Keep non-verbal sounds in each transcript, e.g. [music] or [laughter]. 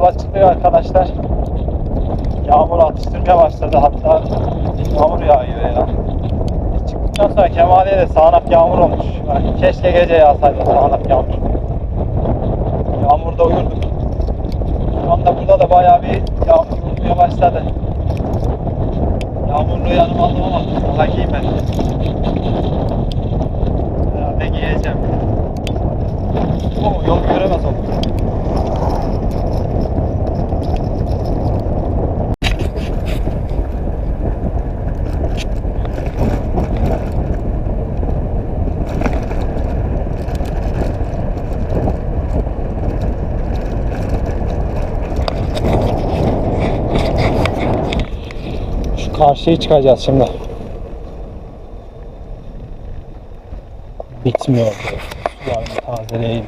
yola çıktık arkadaşlar. Yağmur atıştırmaya başladı hatta yağmur yağıyor ya. Çıktıktan sonra Kemali'ye de sağanak yağmur olmuş. Yani keşke gece yağsaydı sağanak yağmur. Yağmurda uyurduk. Şu anda burada da bayağı bir yağmur vurmaya başladı. Yağmurlu yanıma aldım ama daha giymedim. Herhalde giyeceğim. Oo, yol göremez oldum. Karşıya çıkacağız şimdi. Bitmiyor. Sularını tazeleyeyim.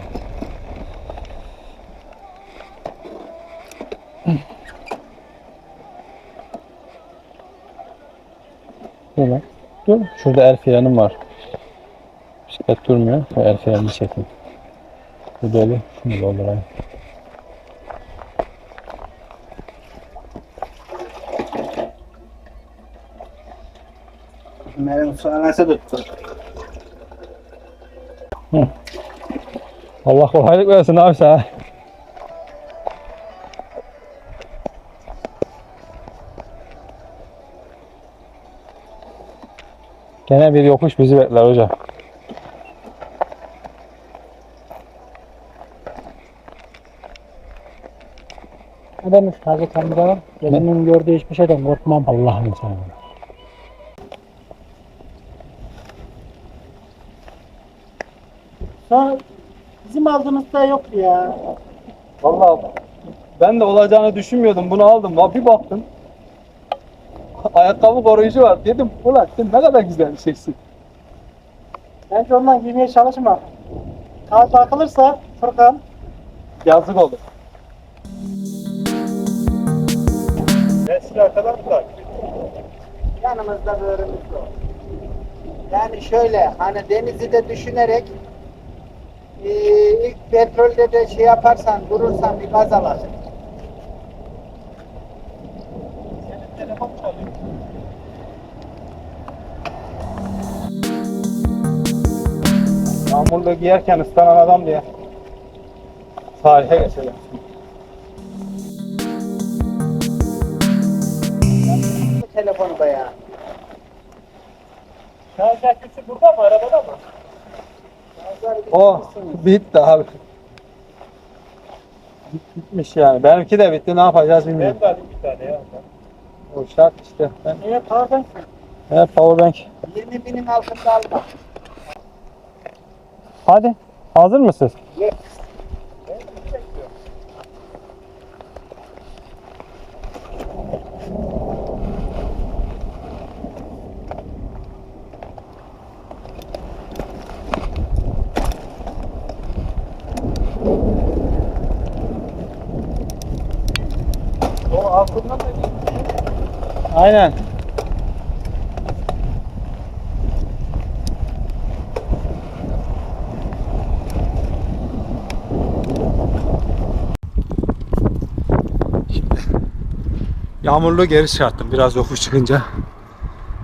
Böyle. Dur. Şurada el frenim var. Bisiklet durmuyor. El frenini çekeyim. Bu dolu. Şunu doldurayım. Benim sonrası tuttu. Allah kolaylık versin abi sana. Gene bir yokuş bizi bekler hocam. Ne demiş Hazreti Hamza? Gözümün gördüğü hiçbir şeyden korkmam. Allah'ım sana. Sonra bizim aldığımızda yoktu ya. Vallahi ben de olacağını düşünmüyordum. Bunu aldım. Bak Bir baktım. Ayakkabı koruyucu var. Dedim ulan sen ne kadar güzel bir şeysin. Bence ondan giymeye çalışma. Kağıt takılırsa Furkan Yazık olur. Yanımızda böğrümüz yok. Yani şöyle hani denizi de düşünerek eee, ilk petrolde de şey yaparsan durursan bir gaz alırsın. Yağmurda giyerken ıslanan adam diye. Tarihe geçelim. Bu telefonu da ya. Şarj aküsü burada mı? Arabada mı? O bitti abi. Bitmiş yani. Benimki de bitti. Ne yapacağız bilmiyorum. de alayım bir tane ya. O şart işte. Ben, Evet powerbank. evet powerbank. 20 binin altında alma. Hadi. Hazır mısınız? O Aynen. Yağmurlu geri çıkarttım biraz yokuş çıkınca.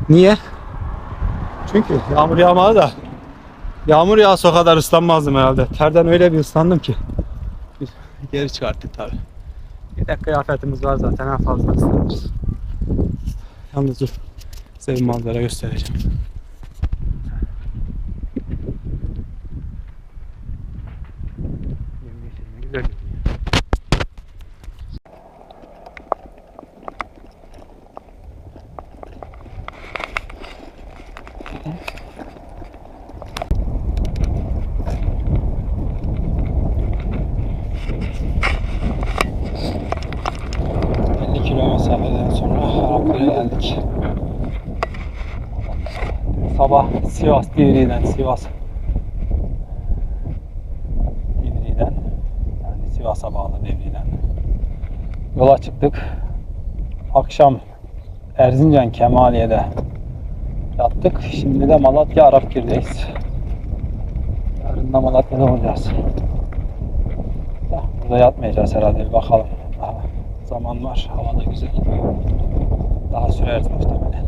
Niye? Çünkü yağmur yağmadı da yağmur yağsa o kadar ıslanmazdım herhalde. Terden öyle bir ıslandım ki. Geri çıkarttık tabi. Yedek kıyafetimiz var zaten en fazla ıslanırız. Yalnız dur. Size bir manzara göstereceğim. Güzel. kilo mesafeden sonra Arapköy'e geldik. Sabah Sivas Divriği'den Sivas Divriği'den yani Sivas'a bağlı Divriği'den yola çıktık. Akşam Erzincan Kemaliye'de yattık. Şimdi de Malatya Arapkir'deyiz. Yarın da Malatya'da olacağız. Da Burada yatmayacağız herhalde bir bakalım. Zaman var. Hava da güzel. Daha süreriz muhtemelen.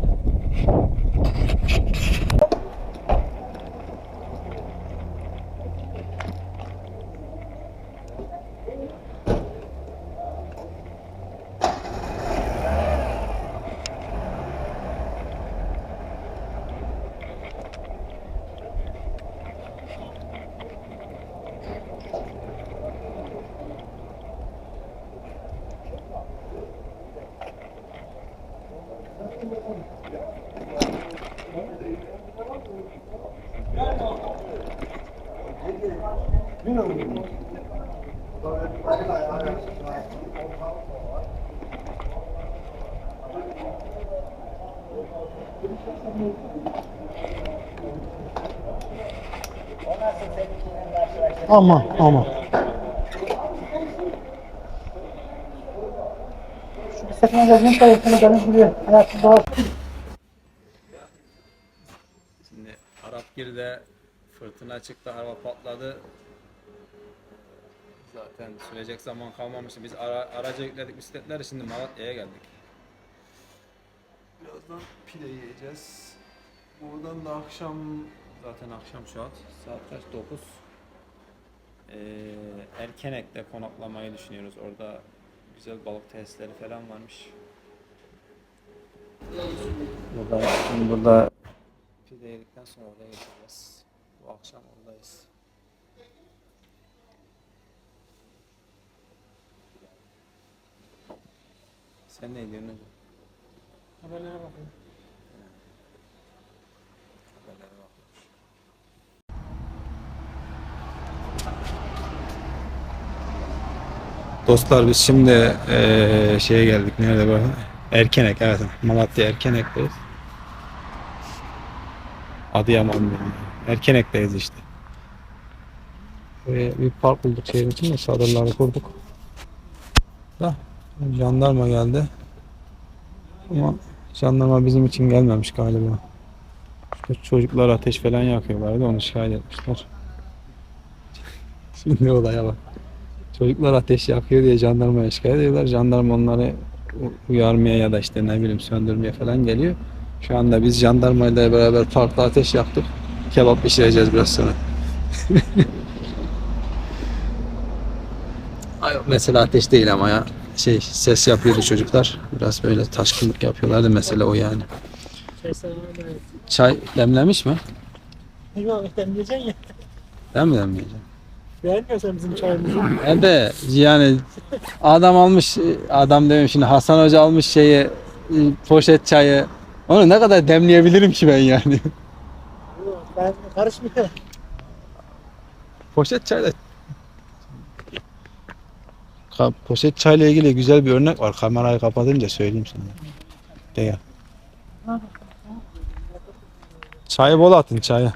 Ama ama. Gözünün sayısını benim gibi hayatım doğal. Şimdi Arapgir'de fırtına çıktı, araba patladı. Zaten sürecek zaman kalmamıştı. Biz ara, araca yükledik bisikletleri, şimdi Malatya'ya geldik. Birazdan pide yiyeceğiz. Buradan da akşam, zaten akşam an, saat kaç? 9. Ee, Erkenek'te konaklamayı düşünüyoruz. Orada güzel balık tesisleri falan varmış. Burada, şimdi burada Pide yedikten sonra oraya geçeceğiz. Bu akşam oradayız. Sen ne diyorsun hocam? Haberlere bakın. Haberlere. Dostlar biz şimdi eee, şeye geldik. Nerede bu? Erkenek evet. Malatya Erkenek'teyiz. Adıyaman. Erkenek'teyiz işte. Buraya bir park bulduk şehir için de çadırları kurduk. Da jandarma geldi. Ama jandarma bizim için gelmemiş galiba. İşte çocuklar ateş falan yakıyorlardı onu şikayet etmişler. [laughs] Şimdi olaya bak. Çocuklar ateş yakıyor diye jandarmaya şikayet ediyorlar. Jandarma onları uyarmaya ya da işte ne bileyim söndürmeye falan geliyor. Şu anda biz jandarmayla beraber parkta ateş yaktık. Kebap pişireceğiz biraz sonra. [laughs] Ay, Mesela ateş değil ama ya. Şey ses yapıyordu çocuklar. Biraz böyle taşkınlık yapıyorlardı mesela o yani. Çay demlemiş mi? Yok demleyeceksin ya. Ben mi demleyeceğim? Beğenmiyorsan bizim çayımızı. Ebe yani adam almış adam demeyeyim şimdi Hasan Hoca almış şeyi e, poşet çayı onu ne kadar demleyebilirim ki ben yani. Yok, Ben karışmıyorum. Poşet çayla Ka- poşet çayla ilgili güzel bir örnek var. Kamerayı kapatınca söyleyeyim sana. De ya. Çayı bol atın çayı.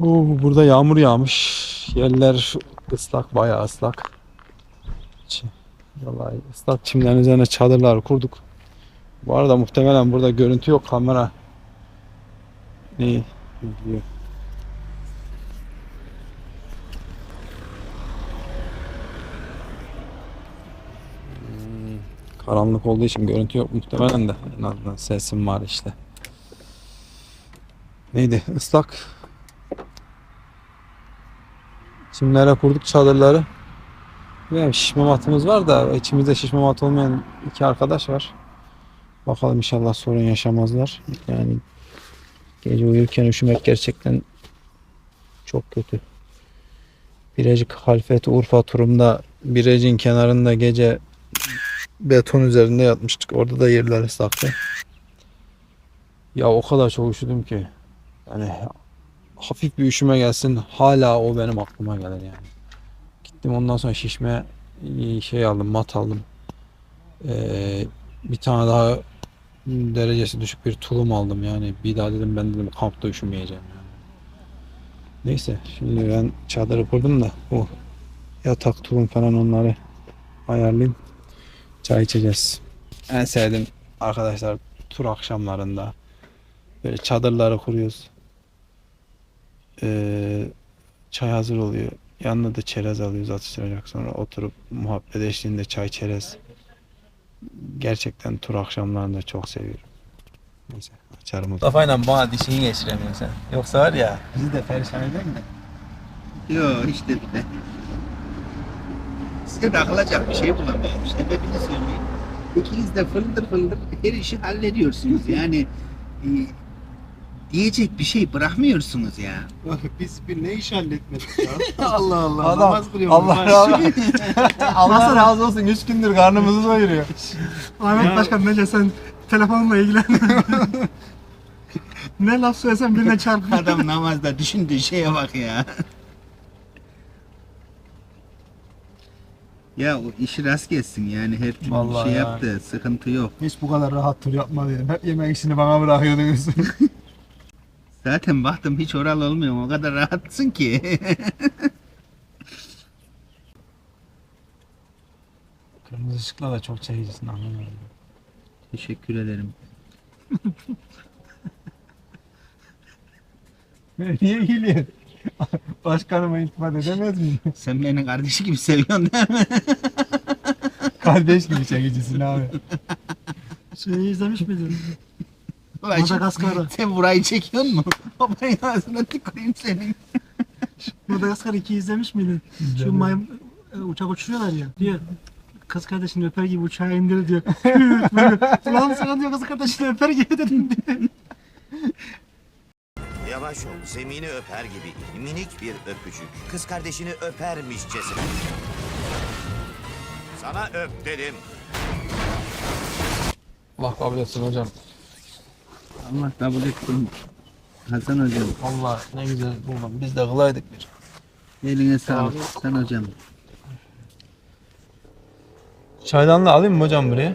Oo, burada yağmur yağmış. Yerler ıslak, bayağı ıslak. Vallahi ıslak çimlerin üzerine çadırlar kurduk. Bu arada muhtemelen burada görüntü yok kamera. Neyi? Gidiyor. Karanlık olduğu için görüntü yok muhtemelen de. En azından sesim var işte. Neydi? Islak. Çimlere kurduk çadırları. Ve şişme matımız var da içimizde şişme mat olmayan iki arkadaş var. Bakalım inşallah sorun yaşamazlar. Yani gece uyurken üşümek gerçekten çok kötü. Birecik Halfeti Urfa turumda Birecik'in kenarında gece beton üzerinde yatmıştık. Orada da yerler ıslaktı. Ya o kadar çok üşüdüm ki. Yani hafif bir üşüme gelsin hala o benim aklıma gelir yani. Gittim ondan sonra şişme e, şey aldım mat aldım. Ee, bir tane daha derecesi düşük bir tulum aldım yani. Bir daha dedim ben dedim kampta üşümeyeceğim yani. Neyse şimdi ben çadırı kurdum da bu yatak tulum falan onları ayarlayayım. Çay içeceğiz. En sevdiğim arkadaşlar tur akşamlarında böyle çadırları kuruyoruz. Ee, çay hazır oluyor. Yanına da çerez alıyoruz atıştıracak. Sonra oturup muhabbet eşliğinde çay çerez. Gerçekten tur akşamlarını da çok seviyorum. Neyse açarım o zaman. Kafayla bana dişini geçiremiyorsun sen. Yoksa var ya bizi de perişan eder mi? Yok işte bile. Size takılacak bir şey bulamıyorum. Sebebini söyleyeyim. İkiniz de fıldır fıldır her işi hallediyorsunuz. Yani e, diyecek bir şey bırakmıyorsunuz ya. Biz bir ne iş halletmedik ya? [laughs] Allah Allah. Adam- namaz kılıyorum. Allah razı Allah razı olsun 3 [laughs] gündür karnımızı doyuruyor. Ahmet Ya- Başkan bence sen telefonla ilgilen. ne laf söylesen birine çarp. Adam namazda düşündüğü şeye bak ya. ya o işi rast gelsin yani her türlü Vallahi şey ya. yaptı. Sıkıntı yok. Hiç bu kadar rahat tur yapma dedim. Hep yemek işini bana bırakıyordunuz. [laughs] Zaten baktım hiç oral olmuyor. O kadar rahatsın ki. [laughs] Kırmızı ışıkla da çok çekicisin anlamıyorum. Teşekkür ederim. [laughs] Niye gülüyorsun? [laughs] Başkanıma iltifat edemez miyim? Sen beni kardeşi gibi seviyorsun değil mi? Kardeş gibi çekicisin abi. Şeyi izlemiş miydin? Ulan Madagaskar'ı. [laughs] Sen burayı çekiyor musun? [laughs] Babayın ağzına tüküreyim senin. Madagaskar 2 izlemiş miydin? Şu maymun e, uçak uçuruyorlar ya. Diyor kız kardeşini öper gibi uçağa indir diyor. [laughs] Ulan sana diyor kız kardeşini öper gibi dedim diyor. Yavaş ol, zemini öper gibi minik bir öpücük. Kız kardeşini öpermişçesine. Sana öp dedim. Allah kabul etsin hocam. Allah kabul etsin. Hasan hocam. Allah ne güzel buldum. Biz de kılaydık bir. Eline sağlık. Hasan hocam. Çaydanlığı alayım mı hocam buraya?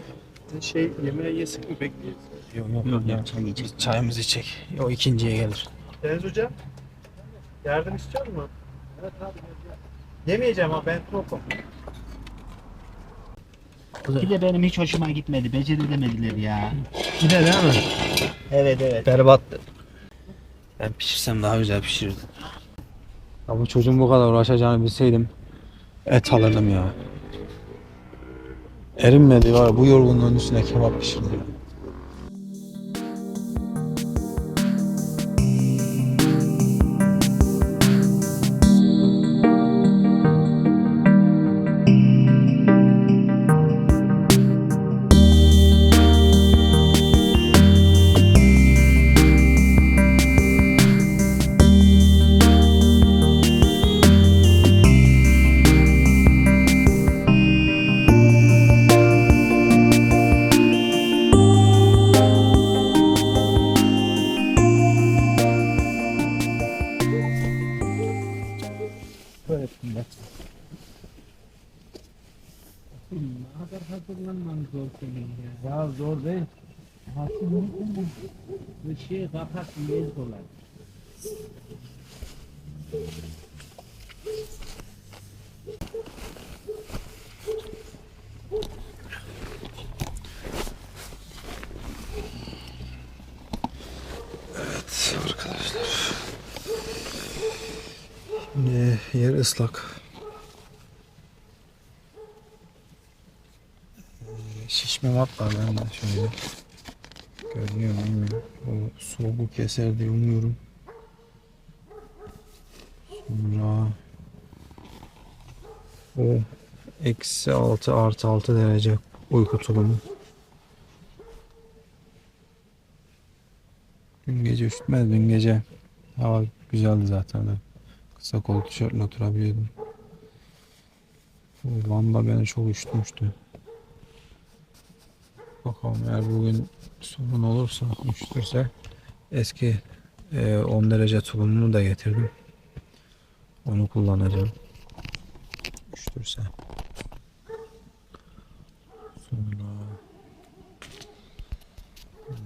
Şey yemeğe yesek mi bekliyoruz? Yok yok. Yok yok çay içelim. Çayımızı içecek. O ikinciye gelir. Deniz hocam yardım istiyor mu? Evet abi. Yemeyeceğim ama ben tokum. Bir de benim hiç hoşuma gitmedi. Beceremediler ya. Bir de değil mi? Evet evet. Berbattı. Ben pişirsem daha güzel pişirirdim. Ya bu çocuğun bu kadar uğraşacağını bilseydim et alırdım ya. Erinmedi var bu yorgunluğun üstüne kebap pişirdi. Ya. Ya zor değil. Bir şey kapat niye kolay. Şimdi yer ıslak. Ee, Şişme mat var bende şöyle. Görünüyor mu bilmiyorum. O soğuğu keser diye umuyorum. Sonra o eksi 6 artı 6 derece uyku tulumu. Dün gece üşütmez. Dün gece hava güzeldi zaten. Ben kısa kol tişörtle oturabiliyordum. Bu Van'da beni çok üşütmüştü. Bakalım eğer bugün sorun olursa üşütürse eski e, 10 derece tulumumu da getirdim. Onu kullanacağım. Üşütürse. Sonra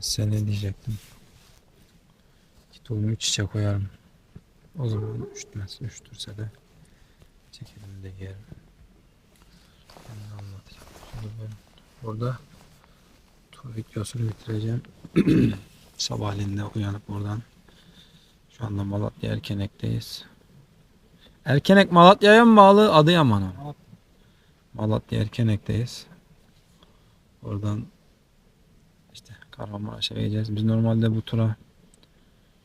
size ne diyecektim? İki tulumu iç içe koyarım. O zaman üşütmez. Üşütürse de çekelim de giyerim. Ben anlatacağım. Şimdi ben burada tur videosunu bitireceğim. [clears throat] Sabahleyin de uyanıp oradan şu anda Malatya Erkenek'teyiz. Erkenek Malatya'ya mı bağlı Adıyaman'a? Malatya Erkenek'teyiz. Oradan işte Kahramanmaraş'a geleceğiz. Biz normalde bu tura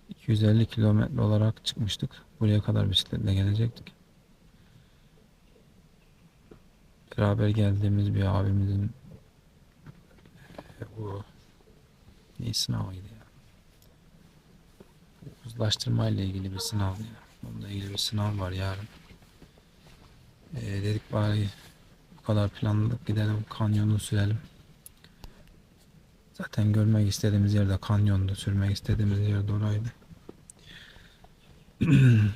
250 kilometre olarak çıkmıştık. Buraya kadar bisikletle gelecektik. Beraber geldiğimiz bir abimizin e, bu ne sınavıydı ya? Uzlaştırma ile ilgili bir sınavdı ya. Onunla ilgili bir sınav var yarın. E, dedik bari bu kadar planladık gidelim kanyonu sürelim. Zaten görmek istediğimiz yerde kanyondu. Sürmek istediğimiz yer de oraydı. [clears throat]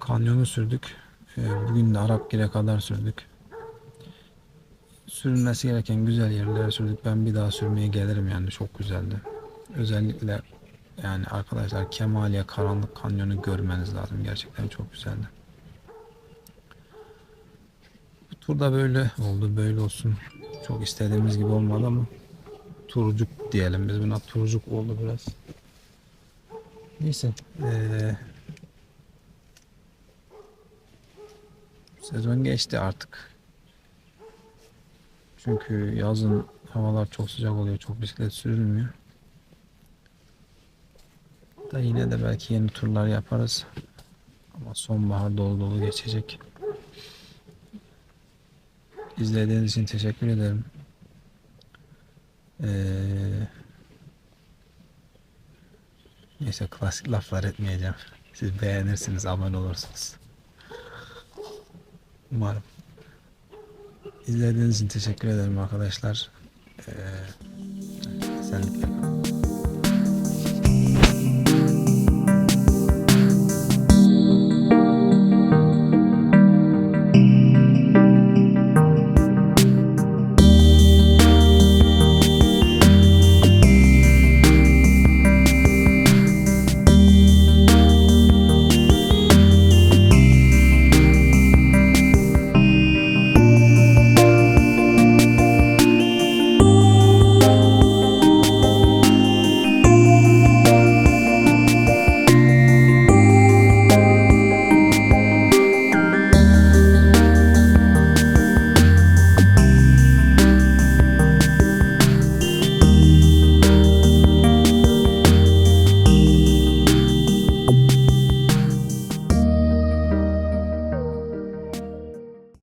Kanyonu sürdük. Ee, Bugün de Arapgir'e kadar sürdük. Sürülmesi gereken güzel yerlere sürdük. Ben bir daha sürmeye gelirim yani çok güzeldi. Özellikle yani arkadaşlar Kemaliye Karanlık Kanyonu görmeniz lazım. Gerçekten çok güzeldi. Bu tur da böyle oldu. Böyle olsun. Çok istediğimiz gibi olmadı ama turcuk diyelim. Biz buna turcuk oldu biraz. Neyse. Ee, sezon geçti artık. Çünkü yazın havalar çok sıcak oluyor. Çok bisiklet sürülmüyor. Da yine de belki yeni turlar yaparız. Ama sonbahar dolu dolu geçecek. İzlediğiniz için teşekkür ederim. Ee, neyse klasik laflar etmeyeceğim. Siz beğenirsiniz, abone olursunuz. Umarım. İzlediğiniz için teşekkür ederim arkadaşlar. Ee, kalın.